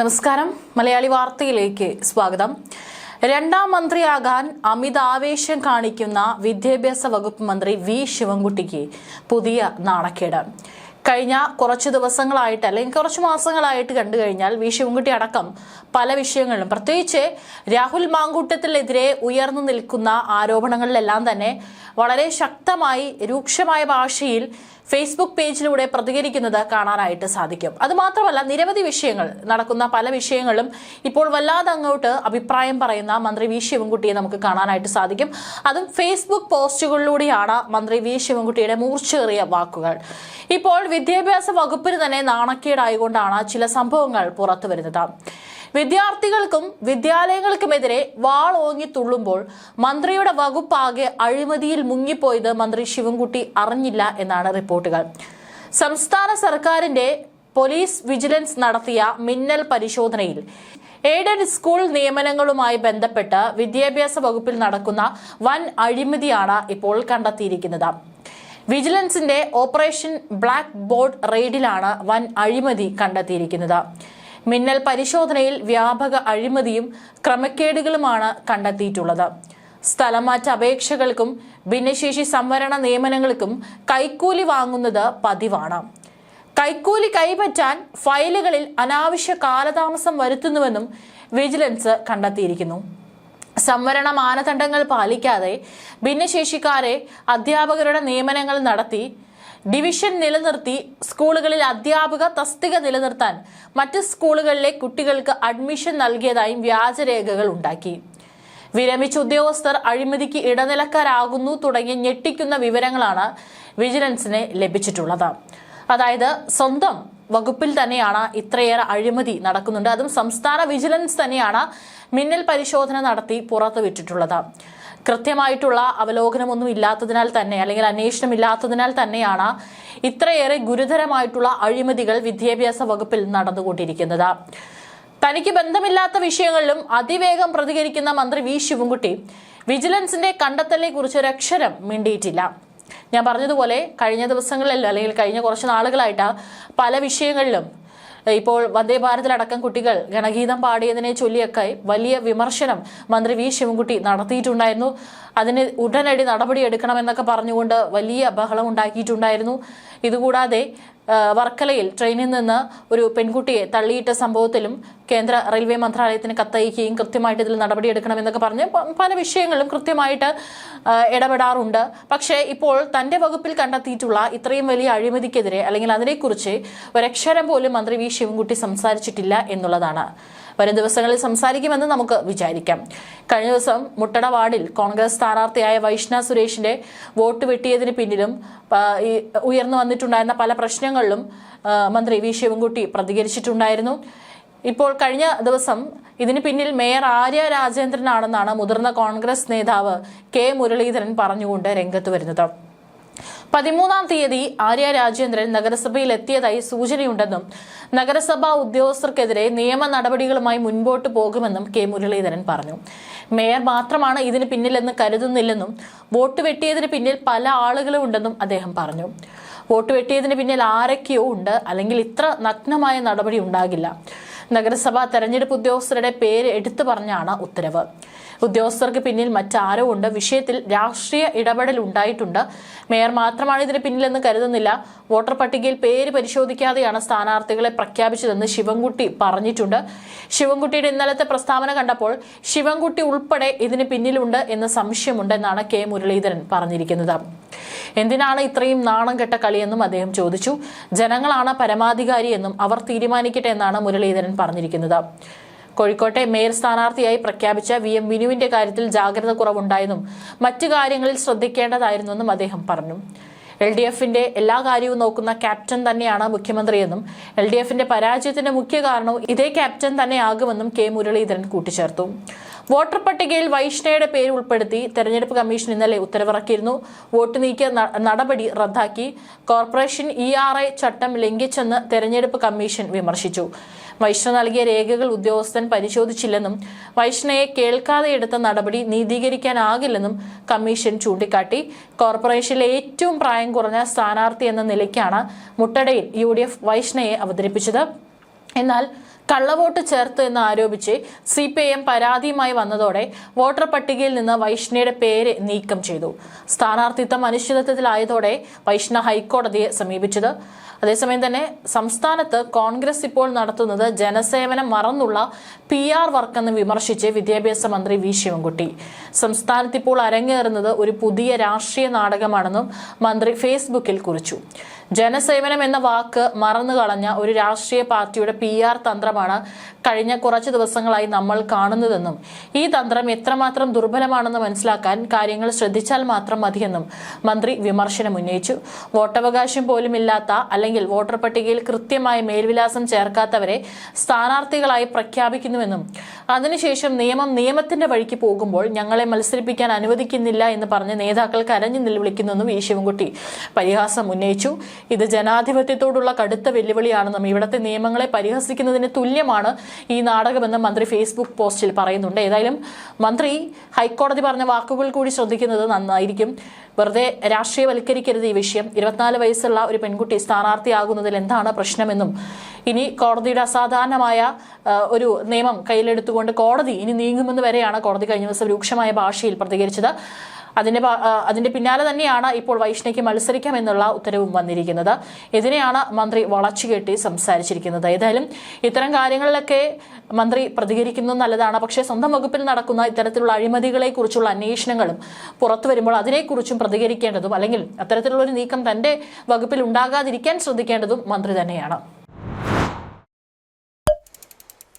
നമസ്കാരം. മലയാളി വാർത്തയിലേക്ക് സ്വാഗതം. രണ്ടാം മന്ത്രിയാകാൻ അമിത ആവേശം കാണിക്കുന്ന വിദ്യാഭ്യാസ വകുപ്പ് മന്ത്രി വി ശിവൻകുട്ടിക്ക് പുതിയ നാണക്കേട്. കഴിഞ്ഞ കുറച്ച് ദിവസങ്ങളായിട്ട് അല്ലെങ്കിൽ കുറച്ച് മാസങ്ങളായിട്ട് കണ്ടു കഴിഞ്ഞാൽ വി ശിവൻകുട്ടി അടക്കം പല വിഷയങ്ങളിലും പ്രത്യേകിച്ച് രാഹുൽ മാങ്കൂട്ടത്തിനെതിരെ ഉയർന്നു നിൽക്കുന്ന ആരോപണങ്ങളിലെല്ലാം തന്നെ വളരെ ശക്തമായി രൂക്ഷമായ ഭാഷയിൽ ഫേസ്ബുക്ക് പേജിലൂടെ പ്രതികരിക്കുന്നത് കാണാനായിട്ട് സാധിക്കും. അതുമാത്രമല്ല നിരവധി വിഷയങ്ങൾ നടക്കുന്ന പല വിഷയങ്ങളും ഇപ്പോൾ വല്ലാതെ അങ്ങോട്ട് അഭിപ്രായം പറയുന്ന മന്ത്രി വി ശിവൻകുട്ടിയെ നമുക്ക് കാണാനായിട്ട് സാധിക്കും. അതും ഫേസ്ബുക്ക് പോസ്റ്റുകളിലൂടെയാണ് മന്ത്രി വി ശിവൻകുട്ടിയുടെ മൂർച്ചേറിയ വാക്കുകൾ. ഇപ്പോൾ വിദ്യാഭ്യാസ വകുപ്പിന് തന്നെ നാണക്കേടായതുകൊണ്ടാണ് ചില സംഭവങ്ങൾ പുറത്തു വരുന്നത് വിദ്യാർത്ഥികൾക്കും വിദ്യാലയങ്ങൾക്കുമെതിരെ വാൾ ഓങ്ങി തുള്ളുമ്പോൾ മന്ത്രിയുടെ വകുപ്പാകെ അഴിമതിയിൽ മുങ്ങിപ്പോയത് മന്ത്രി ശിവൻകുട്ടി അറിഞ്ഞില്ല എന്നാണ് റിപ്പോർട്ടുകൾ. സംസ്ഥാന സർക്കാരിന്റെ പോലീസ് വിജിലൻസ് നടത്തിയ മിന്നൽ പരിശോധനയിൽ എയ്ഡഡ് സ്കൂൾ നിയമനങ്ങളുമായി ബന്ധപ്പെട്ട് വിദ്യാഭ്യാസ വകുപ്പിൽ നടക്കുന്ന വൻ അഴിമതിയാണ് ഇപ്പോൾ കണ്ടെത്തിയിരിക്കുന്നത്. വിജിലൻസിന്റെ ഓപ്പറേഷൻ ബ്ലാക്ക് ബോർഡ് റെയ്ഡിലാണ് വൻ അഴിമതി കണ്ടെത്തിയിരിക്കുന്നത്. മിന്നൽ പരിശോധനയിൽ വ്യാപക അഴിമതിയും ക്രമക്കേടുകളുമാണ് കണ്ടെത്തിയിട്ടുള്ളത്. സ്ഥലമാറ്റ അപേക്ഷകൾക്കും ഭിന്നശേഷി സംവരണ നിയമനങ്ങൾക്കും കൈക്കൂലി വാങ്ങുന്നത് പതിവാണ്. കൈക്കൂലി കൈപ്പറ്റാൻ ഫയലുകളിൽ അനാവശ്യ കാലതാമസം വരുത്തുന്നുവെന്നും വിജിലൻസ് കണ്ടെത്തിയിരിക്കുന്നു. സംവരണ മാനദണ്ഡങ്ങൾ പാലിക്കാതെ ഭിന്നശേഷിക്കാരെ അധ്യാപകരുടെ നിയമനങ്ങൾ നടത്തി ഡിവിഷൻ നിലനിർത്തി സ്കൂളുകളിൽ അധ്യാപക തസ്തിക നിലനിർത്താൻ മറ്റ് സ്കൂളുകളിലെ കുട്ടികൾക്ക് അഡ്മിഷൻ നൽകിയതായും വ്യാജരേഖകൾ ഉണ്ടാക്കി. വിരമിച്ച ഉദ്യോഗസ്ഥർ അഴിമതിക്ക് ഇടനിലക്കാരാകുന്നു തുടങ്ങി ഞെട്ടിക്കുന്ന വിവരങ്ങളാണ് വിജിലൻസിന് ലഭിച്ചിട്ടുള്ളത്. അതായത് സ്വന്തം വകുപ്പിൽ തന്നെയാണ് ഇത്രയേറെ അഴിമതി നടക്കുന്നുണ്ട്. അതും സംസ്ഥാന വിജിലൻസ് തന്നെയാണ് മിന്നൽ പരിശോധന നടത്തി പുറത്തുവിട്ടിട്ടുള്ളത്. കൃത്യമായിട്ടുള്ള അവലോകനമൊന്നും ഇല്ലാത്തതിനാൽ തന്നെ അല്ലെങ്കിൽ അന്വേഷണം ഇല്ലാത്തതിനാൽ തന്നെയാണ് ഇത്രയേറെ ഗുരുതരമായിട്ടുള്ള അഴിമതികൾ വിദ്യാഭ്യാസ വകുപ്പിൽ നടന്നുകൊണ്ടിരിക്കുന്നത്. തനിക്ക് ബന്ധമില്ലാത്ത വിഷയങ്ങളിലും അതിവേഗം പ്രതികരിക്കുന്ന മന്ത്രി വി. ശിവൻകുട്ടി വിജിലൻസിന്റെ കണ്ടെത്തലിനെ കുറിച്ച് ഒരക്ഷരം മിണ്ടിയിട്ടില്ല. ഞാൻ പറഞ്ഞതുപോലെ കഴിഞ്ഞ ദിവസങ്ങളിൽ അല്ലെങ്കിൽ കഴിഞ്ഞ കുറച്ച് നാളുകളായിട്ട് പല വിഷയങ്ങളിലും ഇപ്പോൾ വന്ദേ ഭാരതിലടക്കം കുട്ടികൾ ഗണഗീതം പാടിയതിനെ ചൊല്ലിയൊക്കെ വലിയ വിമർശനം മന്ത്രി വി ശിവൻകുട്ടി നടത്തിയിട്ടുണ്ടായിരുന്നു. അതിന് ഉടനടി നടപടിയെടുക്കണമെന്നൊക്കെ പറഞ്ഞുകൊണ്ട് വലിയ ബഹളം ഉണ്ടാക്കിയിട്ടുണ്ടായിരുന്നു. ഇതുകൂടാതെ വർക്കലയിൽ ട്രെയിനിൽ നിന്ന് ഒരു പെൺകുട്ടിയെ തള്ളിയിട്ട സംഭവത്തിലും കേന്ദ്ര റെയിൽവേ മന്ത്രാലയത്തിന് കത്തയക്കുകയും കൃത്യമായിട്ട് ഇതിൽ നടപടിയെടുക്കണമെന്നൊക്കെ പറഞ്ഞ് പല വിഷയങ്ങളും കൃത്യമായിട്ട് ഇടപെടാറുണ്ട്. പക്ഷേ ഇപ്പോൾ തന്റെ വകുപ്പിൽ കണ്ടെത്തിയിട്ടുള്ള ഇത്രയും വലിയ അഴിമതിക്കെതിരെ അല്ലെങ്കിൽ അതിനെക്കുറിച്ച് ഒരക്ഷരം പോലും മന്ത്രി വി. ശിവൻകുട്ടി സംസാരിച്ചിട്ടില്ല എന്നുള്ളതാണ്. വരും ദിവസങ്ങളിൽ സംസാരിക്കുമെന്ന് നമുക്ക് വിചാരിക്കാം. കഴിഞ്ഞ ദിവസം മുട്ടട വാർഡിൽ കോൺഗ്രസ് സ്ഥാനാർത്ഥിയായ വൈഷ്ണ സുരേഷിന്റെ വോട്ട് വെട്ടിയതിന് പിന്നിലും ഉയർന്നു വന്നിട്ടുണ്ടായിരുന്ന പല പ്രശ്നങ്ങളിലും ആ, മന്ത്രി വി. ശിവൻകുട്ടി പ്രതികരിച്ചിട്ടുണ്ടായിരുന്നു. ഇപ്പോൾ കഴിഞ്ഞ ദിവസം ഇതിന് പിന്നിൽ മേയർ ആര്യ രാജേന്ദ്രനാണെന്നാണ് മുതിർന്ന കോൺഗ്രസ് നേതാവ് കെ. മുരളീധരൻ പറഞ്ഞുകൊണ്ട് രംഗത്ത് വരുന്നത്. പതിമൂന്നാം തീയതി ആര്യ രാജേന്ദ്രൻ നഗരസഭയിൽ എത്തിയതായി സൂചനയുണ്ടെന്നും നഗരസഭാ ഉദ്യോഗസ്ഥർക്കെതിരെ നിയമ നടപടികളുമായി മുൻപോട്ട് പോകുമെന്നും കെ. മുരളീധരൻ പറഞ്ഞു. മേയർ മാത്രമാണ് ഇതിന് പിന്നിലെന്ന് കരുതുന്നില്ലെന്നും വോട്ട് വെട്ടിയതിന് പിന്നിൽ പല ആളുകളും ഉണ്ടെന്നും അദ്ദേഹം പറഞ്ഞു. വോട്ട് വെട്ടിയതിന് പിന്നിൽ ആരൊക്കെയോ ഉണ്ട്. അല്ലെങ്കിൽ ഇത്ര നഗ്നമായ നടപടി ഉണ്ടാകില്ല. നഗരസഭാ തെരഞ്ഞെടുപ്പ് ഉദ്യോഗസ്ഥരുടെ പേര് എടുത്തു പറഞ്ഞാണ് ഉത്തരവ്. ഉദ്യോഗസ്ഥർക്ക് പിന്നിൽ മറ്റാരോ ഉണ്ട്. വിഷയത്തിൽ രാഷ്ട്രീയ ഇടപെടൽ ഉണ്ടായിട്ടുണ്ട്. മേയർ മാത്രമാണ് ഇതിന് പിന്നിലെന്ന് കരുതുന്നില്ല. വോട്ടർ പട്ടികയിൽ പേര് പരിശോധിക്കാതെയാണ് സ്ഥാനാർത്ഥികളെ പ്രഖ്യാപിച്ചതെന്ന് ശിവൻകുട്ടി പറഞ്ഞിട്ടുണ്ട്. ശിവൻകുട്ടിയുടെ ഇന്നലത്തെ പ്രസ്താവന കണ്ടപ്പോൾ ശിവൻകുട്ടി ഉൾപ്പെടെ ഇതിന് പിന്നിലുണ്ട് എന്ന് സംശയമുണ്ടെന്നാണ് കെ മുരളീധരൻ പറഞ്ഞിരിക്കുന്നത്. എന്തിനാണ് ഇത്രയും നാണം കെട്ട കളിയെന്നും അദ്ദേഹം ചോദിച്ചു. ജനങ്ങളാണ് പരമാധികാരി എന്നും അവർ തീരുമാനിക്കട്ടെ എന്നാണ് മുരളീധരൻ പറഞ്ഞിരിക്കുന്നത്. കോഴിക്കോട്ടെ മേയർ സ്ഥാനാർത്ഥിയായി പ്രഖ്യാപിച്ച വി എം വിനുവിന്റെ കാര്യത്തിൽ ജാഗ്രത കുറവുണ്ടായെന്നും മറ്റു കാര്യങ്ങളിൽ ശ്രദ്ധിക്കേണ്ടതായിരുന്നെന്നും അദ്ദേഹം പറഞ്ഞു. എൽ ഡി എഫിന്റെ എല്ലാ കാര്യവും നോക്കുന്ന ക്യാപ്റ്റൻ തന്നെയാണ് മുഖ്യമന്ത്രിയെന്നും എൽ ഡി എഫിന്റെ പരാജയത്തിന്റെ മുഖ്യ കാരണവും ഇതേ ക്യാപ്റ്റൻ തന്നെയാകുമെന്നും കെ മുരളീധരൻ കൂട്ടിച്ചേർത്തു. വോട്ടർ പട്ടികയിൽ വൈഷ്ണയുടെ പേര് ഉൾപ്പെടുത്തി തെരഞ്ഞെടുപ്പ് കമ്മീഷൻ ഇന്നലെ ഉത്തരവിറക്കിയിരുന്നു. വോട്ട് നീക്കിയ നടപടി റദ്ദാക്കി. കോർപ്പറേഷൻ ഇ ആർ ഐ ചട്ടം ലംഘിച്ചെന്ന് തെരഞ്ഞെടുപ്പ് കമ്മീഷൻ വിമർശിച്ചു. വൈഷ്ണ നൽകിയ രേഖകൾ ഉദ്യോഗസ്ഥൻ പരിശോധിച്ചില്ലെന്നും വൈഷ്ണയെ കേൾക്കാതെ എടുത്ത നടപടി നീതീകരിക്കാനാകില്ലെന്നും കമ്മീഷൻ ചൂണ്ടിക്കാട്ടി. കോർപ്പറേഷനിലെ ഏറ്റവും പ്രായം കുറഞ്ഞ സ്ഥാനാർത്ഥി എന്ന നിലയ്ക്കാണ് മുട്ടടയിൽ യു വൈഷ്ണയെ അവതരിപ്പിച്ചത്. എന്നാൽ കള്ളവോട്ട് ചേർത്ത് എന്ന് ആരോപിച്ച് സി പി ഐ എം പരാതിയുമായി വന്നതോടെ വോട്ടർ പട്ടികയിൽ നിന്ന് വൈഷ്ണയുടെ പേര് നീക്കം ചെയ്തു. സ്ഥാനാർത്ഥിത്വം അനിശ്ചിതത്വത്തിലായതോടെ വൈഷ്ണ ഹൈക്കോടതിയെ സമീപിച്ചത്. അതേസമയം തന്നെ സംസ്ഥാനത്ത് കോൺഗ്രസ് ഇപ്പോൾ നടത്തുന്നത് ജനസേവനം മറന്നുള്ള പി ആർ വർക്കെന്ന് വിമർശിച്ച് വിദ്യാഭ്യാസ മന്ത്രി വി ശിവൻകുട്ടി. സംസ്ഥാനത്ത് ഇപ്പോൾ അരങ്ങേറുന്നത് ഒരു പുതിയ രാഷ്ട്രീയ നാടകമാണെന്നും മന്ത്രി ഫേസ്ബുക്കിൽ കുറിച്ചു. ജനസേവനം എന്ന വാക്ക് മറന്നു കളഞ്ഞ ഒരു രാഷ്ട്രീയ പാർട്ടിയുടെ പി ആർ തന്ത്രമാണ് കഴിഞ്ഞ കുറച്ച് ദിവസങ്ങളായി നമ്മൾ കാണുന്നതെന്നും ഈ തന്ത്രം എത്രമാത്രം ദുർബലമാണെന്ന് മനസ്സിലാക്കാൻ കാര്യങ്ങൾ ശ്രദ്ധിച്ചാൽ മാത്രം മതിയെന്നും മന്ത്രി വിമർശനം ഉന്നയിച്ചു. വോട്ടവകാശം പോലും ഇല്ലാത്ത അല്ലെങ്കിൽ വോട്ടർ പട്ടികയിൽ കൃത്യമായ മേൽവിലാസം ചേർക്കാത്തവരെ സ്ഥാനാർത്ഥികളായി പ്രഖ്യാപിക്കുന്നുവെന്നും അതിനുശേഷം നിയമം നിയമത്തിന്റെ വഴിക്ക് പോകുമ്പോൾ ഞങ്ങളെ മത്സരിപ്പിക്കാൻ അനുവദിക്കുന്നില്ല എന്ന് പറഞ്ഞ് നേതാക്കൾ കരഞ്ഞു നിലവിളിക്കുന്നെന്നും വി ശിവൻകുട്ടി പരിഹാസം ഉന്നയിച്ചു. ഇത് ജനാധിപത്യത്തോടുള്ള കടുത്ത വെല്ലുവിളിയാണെന്നും ഇവിടുത്തെ നിയമങ്ങളെ പരിഹസിക്കുന്നതിന് തുല്യമാണ് ഈ നാടകമെന്ന് മന്ത്രി ഫേസ്ബുക്ക് പോസ്റ്റിൽ പറയുന്നുണ്ട്. ഏതായാലും മന്ത്രി ഹൈക്കോടതി പറഞ്ഞ വാക്കുകൾ കൂടി ശ്രദ്ധിക്കുന്നത് നന്നായിരിക്കും. വെറുതെ രാഷ്ട്രീയവൽക്കരിക്കരുത് ഈ വിഷയം. ഇരുപത്തിനാല് വയസ്സുള്ള ഒരു പെൺകുട്ടി സ്ഥാനാർത്ഥിയാകുന്നതിൽ എന്താണ് പ്രശ്നമെന്നും ഇനി കോടതിയുടെ അസാധാരണമായ ഒരു നിയമം കയ്യിലെടുത്തുകൊണ്ട് കോടതി ഇനി നീങ്ങുമെന്ന് വരെയാണ് കോടതി കഴിഞ്ഞ ദിവസം രൂക്ഷമായ ഭാഷയിൽ പ്രതികരിച്ചത്. അതിന്റെ അതിന്റെ പിന്നാലെ തന്നെയാണ് ഇപ്പോൾ വൈഷ്ണയ്ക്ക് മത്സരിക്കാമെന്നുള്ള ഉത്തരവും വന്നിരിക്കുന്നത്. ഇതിനെയാണ് മന്ത്രി വളച്ചുകെട്ടി സംസാരിച്ചിരിക്കുന്നത്. ഏതായാലും ഇത്തരം കാര്യങ്ങളിലൊക്കെ മന്ത്രി പ്രതികരിക്കുന്നത് നല്ലതാണ്. പക്ഷേ സ്വന്തം വകുപ്പിൽ നടക്കുന്ന ഇത്തരത്തിലുള്ള അഴിമതികളെ കുറിച്ചുള്ള അന്വേഷണങ്ങളും പുറത്തു വരുമ്പോൾ അതിനെക്കുറിച്ചും പ്രതികരിക്കേണ്ടതും അല്ലെങ്കിൽ അത്തരത്തിലുള്ള ഒരു നീക്കം തന്റെ വകുപ്പിൽ ഉണ്ടാകാതിരിക്കാൻ ശ്രദ്ധിക്കേണ്ടതും മന്ത്രി തന്നെയാണ്.